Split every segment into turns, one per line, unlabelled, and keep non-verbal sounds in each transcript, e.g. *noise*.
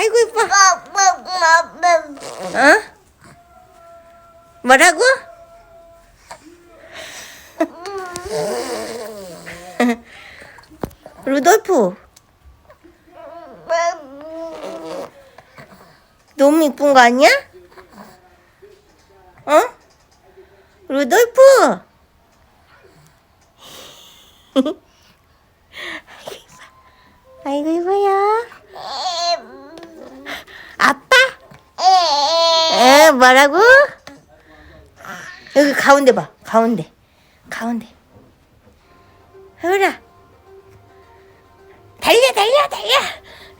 아이고 이뻐. 어? 뭐라고? *laughs* 루돌프 너무 이쁜 거 아니야? 어? 루돌프 *laughs* 아이고 이뻐요 아빠? 에 뭐라고? 여기 가운데 봐. 가운데. 가운데. 흐라 달려 달려 달려.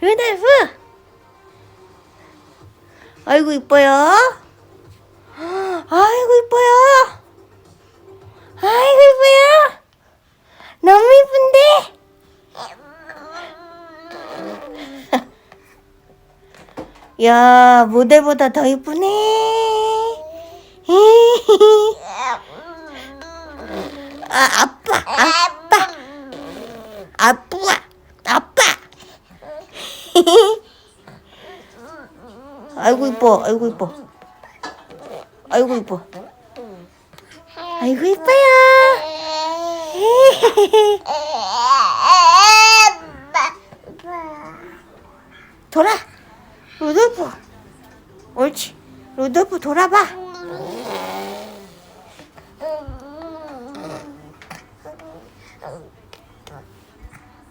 루돌프 아이고 이뻐요. 아이고 이뻐요. 아이고 이뻐요. 너무 이쁜데? *laughs* 야 모델보다 더 이쁘네 아 아빠 아빠. 아빠 아빠. *laughs* 아이고 이뻐 아이고 이뻐. 아이고 이뻐. 아이고 이뻐요. *laughs* 돌아. 루돌프. 옳지. 루돌프 돌아봐 Oh.